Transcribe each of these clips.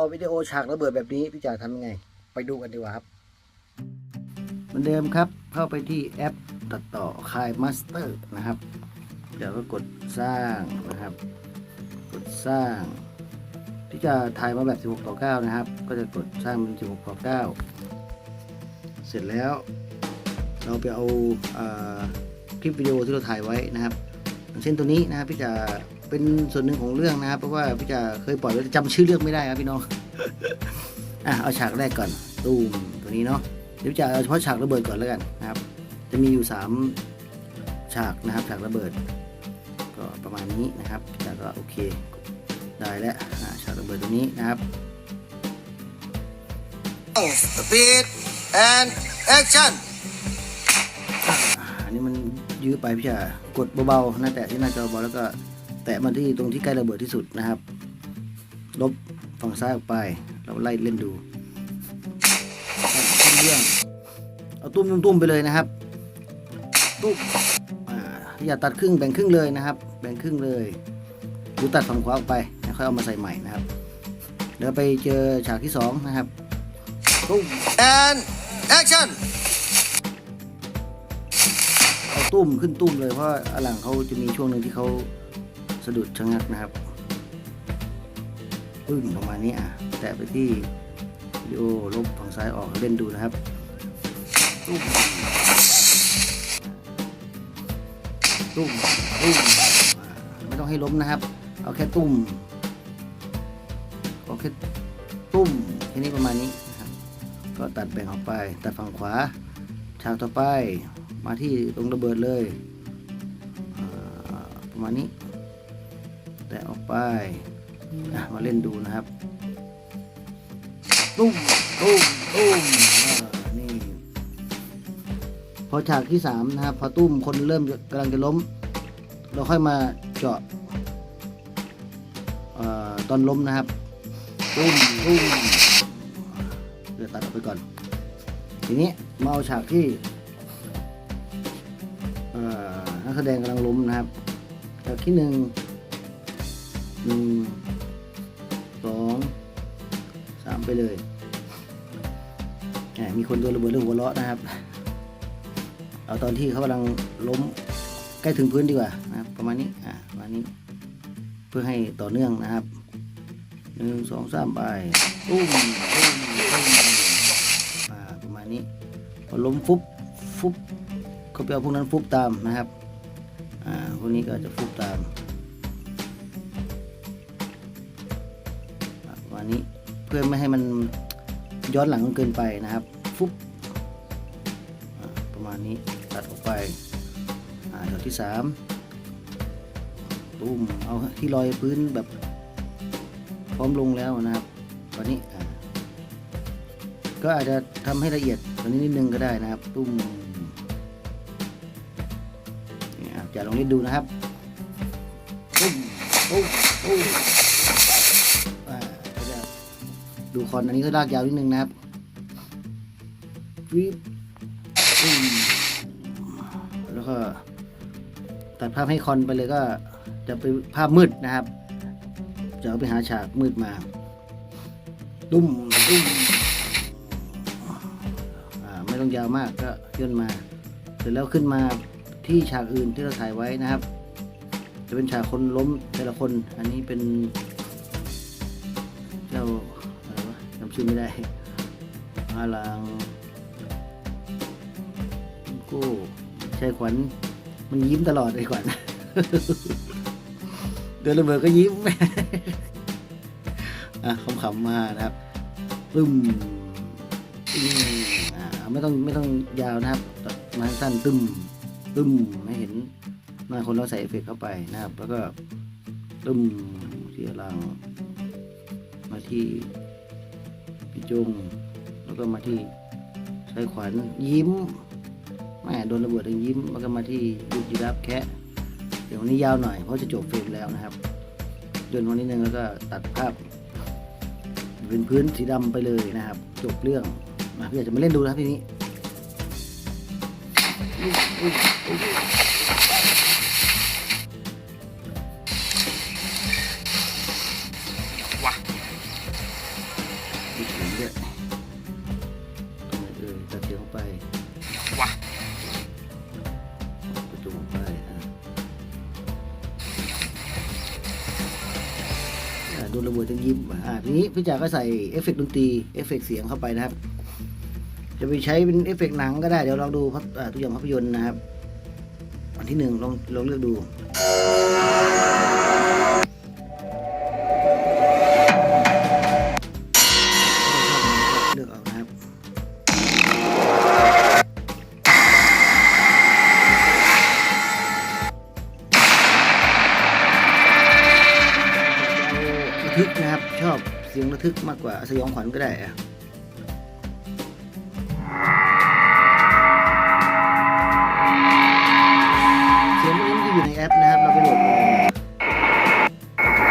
ต่อวิดีโอฉากระเบิดแบบนี้พี่จ๋าทำยังไง ไปดูกันดีกว่าครับเหมือนเดิมครับเข้าไปที่แอปตัดต่อคายมาสเตอร์นะครับ เดี๋ยวก็กดสร้างนะครับ กดสร้างที่จะถ่ายมาแบบ 16 ต่อ 9 นะครับ ก็จะกดสร้างเป็น 16 ต่อ 9 เสร็จแล้ว เราไปเอาอาคลิปวิดีโอที่เราถ่ายไว้นะครับเช่นตัวนี้นะครับพี่จะเป็นส่วนหนึ่งของเรื่องนะครับ เพราะว่าพี่จะเคยปล่อยไว้แต่จำชื่อเรื่องไม่ได้ครับพี่น้อง อะเอาฉากแรกก่อนตูมตัวนี้เนาะเดี๋ยวพี่จะเอาเฉพาะฉากระเบิดก่อนแล้วกันนะครับ จะมีอยู่ 3 ฉากนะครับฉากระเบิด ก็ประมาณนี้นะครับพี่จะก็โอเค ได้แล้วอ่าฉากระเบิดตัวนี้นะครับ Speed and action อ่าอันนี้มันยื้อไปพี่จะกดเบาๆหน้าแตะที่หน้าจอเบาแล้วก็แตะมาที่ตรงที่ใกล้ระเบิดที่สุดนะครับ ลบ ฝั่งซ้ายออกไป เราไล่เล่นดูเอาเรื่องเอาตุ้มตุ้มๆไปเลยนะครับตุ้มอ่าอย่าตัดครึ่งแบ่งครึ่งเลยนะครับ แบ่งครึ่งเลยหรือตัดฝั่งขวาออกไปแล้วค่อยเอามาใส่ใหม่นะครับเดี๋ยวไปเจอฉากที่สองนะครับตุ้ม and action เอาตุ้มขึ้นตุ้มเลยเพราะอลังเขาจะมีช่วงหนึ่งที่เขาสะดุดชะงักนะครับ ปึ้งประมาณนี้อะ แตะไปที่วิดีโอลบฝั่งซ้ายออกเล่นดูนะครับตุ้มตุ้มตุ้มไม่ต้องให้ล้มนะครับ เอาแค่ตุ้มเอาแค่ตุ้มแค่นี้ประมาณนี้นะครับก็ตัดแบ่งออกไป ตัดฝั่งขวาฉากต่อไปมาที่ตรงระเบิดเลยประมาณนี้ แต่ออกไป มาเล่นดูนะครับตุ้มตุ้มตุ้มนี่พอฉากที่สามนะครับ พอตุ้มคนเริ่มกำลังจะล้ม เราค่อยมาเจาะตอนล้มนะครับตุ้มตุ้มเดี๋ยวตัดออกไปก่อน ทีนี้มาเอาฉากที่นักแสดงกำลังล้มนะครับฉากที่หนึ่งหนึ่ง ไปเลยแหมมีคนโดนระเบิดเรื่องหัวเราะนะครับ เอาตอนที่เขากำลังล้มใกล้ถึงพื้นดีกว่านะครับ ประมาณนี้อ่าประมาณนี้ เพื่อให้ต่อเนื่องนะครับหนึ่งสองสามไปตุ้มตุ้มตุ้มอ่าประมาณนี้พอล้มฟุบฟุบก็ไปเอาพวกนั้นฟุบตามนะครับอ่าพวกนี้ก็จะฟุบตามประมาณนี้ เพื่อไม่ให้มันย้อนหลังเกินไปนะครับฟุบประมาณนี้ตัดออกไปอ่าดอกที่สามตุ้มเอาที่ลอยพื้นแบบพร้อมลงแล้วนะครับตอนนี้ก็อาจจะทำให้ละเอียดกว่านี้นิดนึงก็ได้นะครับตุ้มนี่ครับจะลองเล่นดูนะครับปุ้มปุ้มปุ้ม ดูคอนอันนี้ก็ลากยาวนิดนึงนะครับวิบแล้วก็ตัดภาพให้คอนไปเลยก็จะเป็นภาพมืดนะครับ จะเอาไปหาฉากมืดมาตุ้มตุ้มไม่ต้องยาวมากก็ย่นมา เสร็จแล้วขึ้นมาที่ฉากอื่นที่เราถ่ายไว้นะครับ จะเป็นฉากคนล้มแต่ละคน อันนี้เป็น ชื่อไม่ได้อาลังโก้ชายขวัญมันยิ้มตลอดเลยขวัญเดินระเบิดก็ยิ้มอะขำๆมานะครับปึ้มตึ้มอ่าไม่ต้องไม่ต้องยาวนะครับมาสั้นตึ้มตึ้มให้เห็นหน้าคนเราใส่เอฟเฟกเข้าไปนะครับ แล้วก็ตึ้มที่หลังมาที่ พี่จงแล้วก็มาที่ชายขวัญยิ้มแม่โดนระเบิดแล้วยิ้มแล้วก็มาที่ยุดยีรับแคะเดี๋ยววันนี้ยาวหน่อยเพราะจะจบเฟรมแล้วนะครับจนวันนี้นึงแล้วก็ตัดภาพเป็นพื้นสีดำไปเลยนะครับ จบเรื่องมาพี่อากจะมาเล่นดูนะครับทีนี้ ระเบิดจะยิ้มอ่าทีนี้พี่จ๋าก็ใส่เอฟเฟกต์ดนตรีเอฟเฟกต์เสียงเข้าไปนะครับ จะไปใช้เป็นเอฟเฟกต์หนังก็ได้เดี๋ยวลองดูภาพอ่าตัวอย่างภาพยนตร์นะครับ อันที่หนึ่งลองลองเลือกดู ระทึกมากกว่าสยองขวัญก็ได้อะเสียงพวกนี้มันจะอยู่ในแอปนะครับ เราไปโหลดมา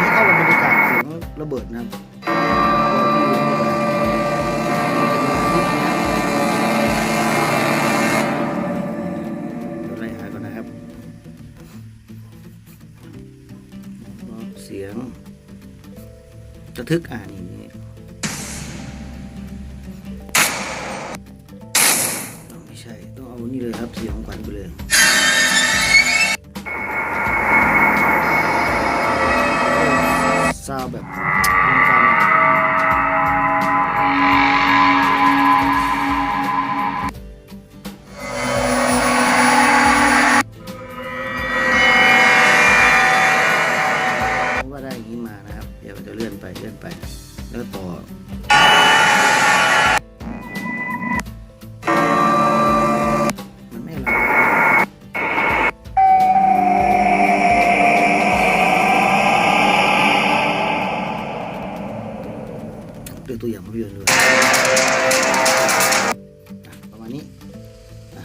ให้เข้ากับบรรยากาศเสียงระเบิดนะครับเดี๋ยวไล่หาก่อนนะครับเสียงระทึกอ่าน นี่เลยครับสีของขวัญไปเลยซาวแบบ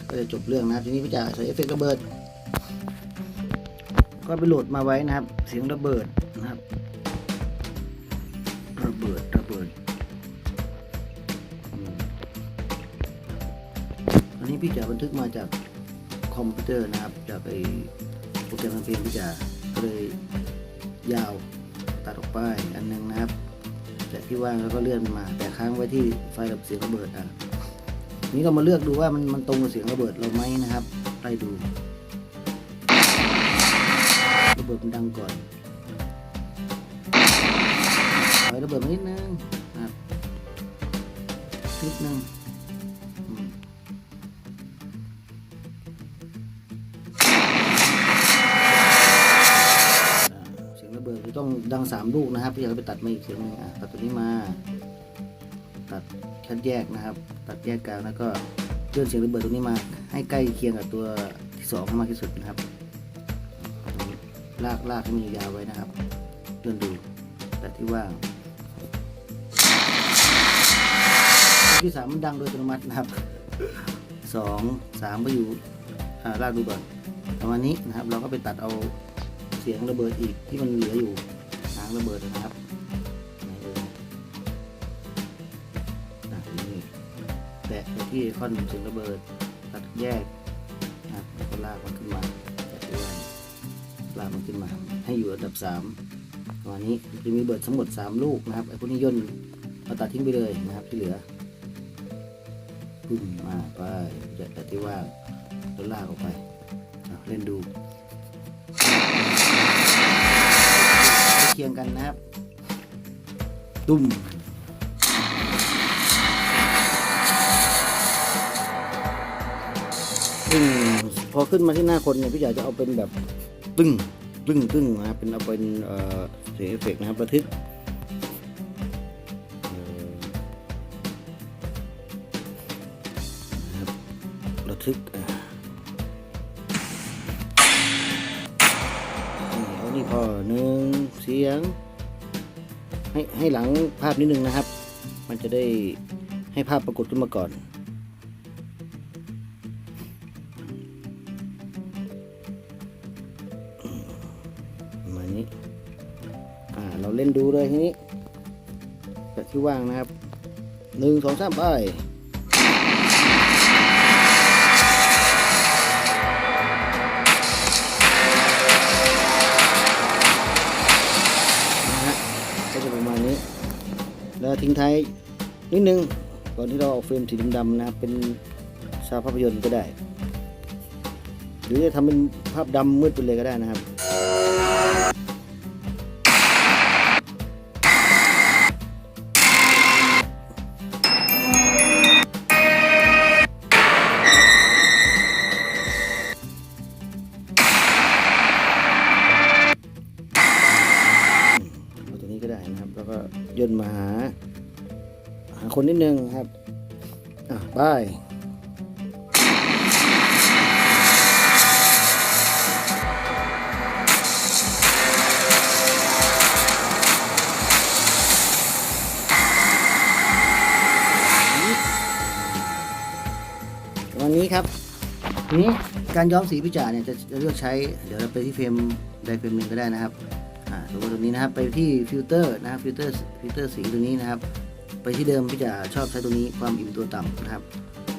ก็จะจบเรื่องนะครับ ทีนี้พี่จะใส่เอฟเฟกต์ระเบิด ก็ไปโหลดมาไว้นะครับ เสียงระเบิดนะครับ ระเบิดระเบิด อันนี้พี่จะบันทึกมาจากคอมพิวเตอร์นะครับ จากไอโปรแกรมทำเพลงพี่จะก็เลยยาวตัดออกไปอันหนึงนะครับ แต่ที่ว่างแล้วก็เลื่อนมา แต่ค้างไว้ที่ไฟล์กับเสียงระเบิดอะ นี้เรามาเลือกดูว่ามันมันตรงกับเสียงระเบิดเราไหมนะครับไล่ดูระเบิดมันดังก่อนถอยระเบิดมานิดนึงนะครับนิดนึงอืมอ่าเสียงระเบิดจะต้องดังสามลูกนะครับพี่อยากไปตัดมาอีกเสียงหนึงอะตัดตัวนี้มา ตัดคัดแยกนะครับ ตัดแยกกลางแล้วก็เลื่อนเสียงระเบิดตรงนี้มา ให้ใกล้เคียงกับตัวที่สองให้มากที่สุดนะครับลากลากให้มันยาวไว้นะครับเลื่อนดูแต่ที่ว่างที่สามมันดังโดยอัตโนมัตินะครับสองสามก็อยู่ลากดูก่อนประมาณนี้นะครับ เราก็ไปตัดเอาเสียงระเบิดอีกที่มันเหลืออยู่หางระเบิดนะครับ ที่ค่อนเสียงระเบิดตัดแยกนะครับแล้วก็ลากมันขึ้นมาแต่ที่ว่างลากมันขึ้นมา ให้อยู่อันดับสามประมาณนี้จะมีเบิร์ดทั้งหมดสามลูกนะครับไอ้พวกนี้ย่นเราตัดทิ้งไปเลยนะครับที่เหลือปุ่มมาไปจะแต่ที่ว่างแล้วลากออกไปเล่นดูเคียงกันนะครับตุ่ม ตึ้งพอขึ้นมาที่หน้าคนเนี่ยพี่อยากจะเอาเป็นแบบตึ้งตึ้งตึ้งนะเป็นเอาเป็นเอ่อเสียงเอฟเฟกต์นะครับระทึกระทึกเอานี่พอหนึ่งเสียง ให้ให้หลังภาพนิดนึงนะครับ มันจะได้ให้ภาพปรากฏขึ้นมาก่อน เล่นดูเลยทีนี้แบบที่ว่างนะครับหนึ่งสองสามไปนะฮะก็จะประมาณนี้ แล้วทิ้งท้ายนิดนึง ก่อนที่เราเอาเฟรมสีดำๆนะครับเป็นซาวภาพยนตร์ก็ได้ หรือจะทำเป็นภาพดำมืดไปเลยก็ได้นะครับ ย่นมาหา หาคนนิดนึงครับ อะบายวันนี้ครับทีนี้การย้อมสีพิจารณ์เนี่ยจะจะเลือกใช้ เดี๋ยวเราไปที่เฟรมใดเฟรมหนึ่งก็ได้นะครับ อ่าสมมติตรงนี้นะครับไปที่ฟิลเตอร์นะครับฟิลเตอร์ฟิลเตอร์สีตรงนี้นะครับ ไปที่เดิมพี่จะชอบใช้ตัวนี้ความอิ่มตัวต่ำนะครับ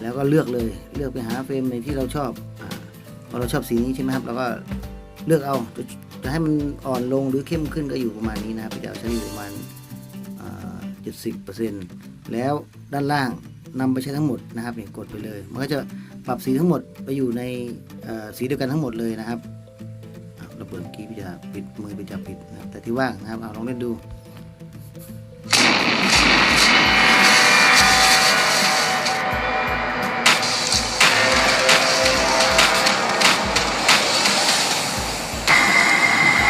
แล้วก็เลือกเลยเลือกไปหาเฟรมในที่เราชอบพอเราชอบสีนี้ใช่ไหมครับเราก็เลือกเอาจะจะให้มันอ่อนลงหรือเข้มขึ้นก็อยู่ประมาณนี้นะครับพี่จะใช้อยู่ประมาณเจ็ดสิบเปอร์เซ็นต์แล้วด้านล่างนำไปใช้ทั้งหมดนะครับนี่กดไปเลย มันก็จะปรับสีทั้งหมดไปอยู่ในสีเดียวกันทั้งหมดเลยนะครับ จะปิดมือพี่จะปิดนะครับแต่ที่ว่างนะครับเอาลองเล่นดู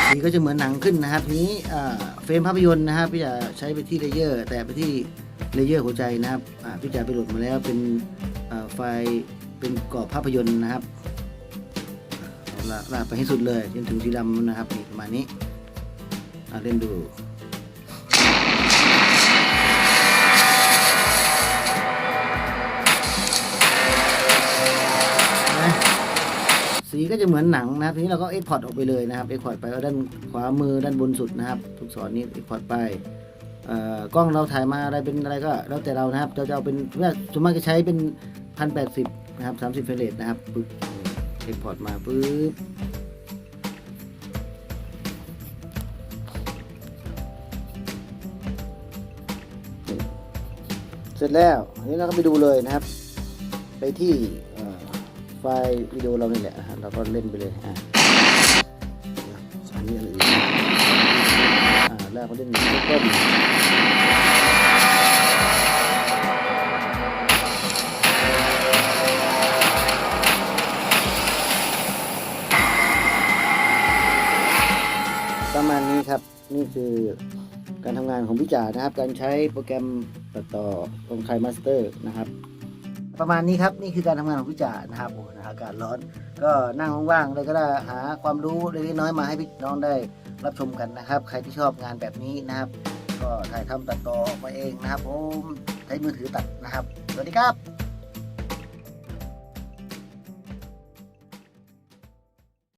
สีก็จะเหมือนหนังขึ้นนะครับทีนี้เฟรมภาพยนตร์นะครับพี่จะใช้ไปที่เลเยอร์ แต่ไปที่เลเยอร์หัวใจนะครับพี่จะไปโหลดมาแล้วเป็นไฟล์เป็นกรอบภาพยนตร์นะครับ ละลากไปให้สุดเลยจนถึงสีดำนะครับนี่ประมาณนี้อ่าเล่นดูนะสีก็จะเหมือนหนังนะครับทีนี้เราก็เอ็กพอร์ตออกไปเลยนะครับเอ็กพอร์ตไปก็ด้านขวามือด้านบนสุดนะครับทุกสอนนี้เอ็กพอร์ตไปเอ่อกล้องเราถ่ายมาอะไรเป็นอะไรก็แล้วแต่เรานะครับเราจะเอาเป็นส่วนมากจะใช้เป็นพันแปดสิบนะครับสามสิบเฟรมเรทนะครับปึ๊บ อ็กพอร์ตมาปึ๊บเสร็จแล้วทีนี้เราก็ไปดูเลยนะครับ ไปที่ไฟล์วิดีโอเรานี่แหละเราก็เล่นไปเลยอะอันนี้อะไรอีกอ่าแล้วก็เล่นต้ นี่คือการทำงานของพี่จ๋านะครับ การใช้โปรแกรมตัดต่อลงไคมาสเตอร์นะครับ ประมาณนี้ครับนี่คือการทำงานของพี่จ่านะครับโอ้นะอากาศร้อน ก็นั่งว่างๆเลยก็ได้หาความรู้เล็กน้อยมาให้พี่น้องได้รับชมกันนะครับ ใครที่ชอบงานแบบนี้นะครับ ก็ถ่ายทำตัดต่อมาเองนะครับผมใช้มือถือตัดนะครับ สวัสดีครับ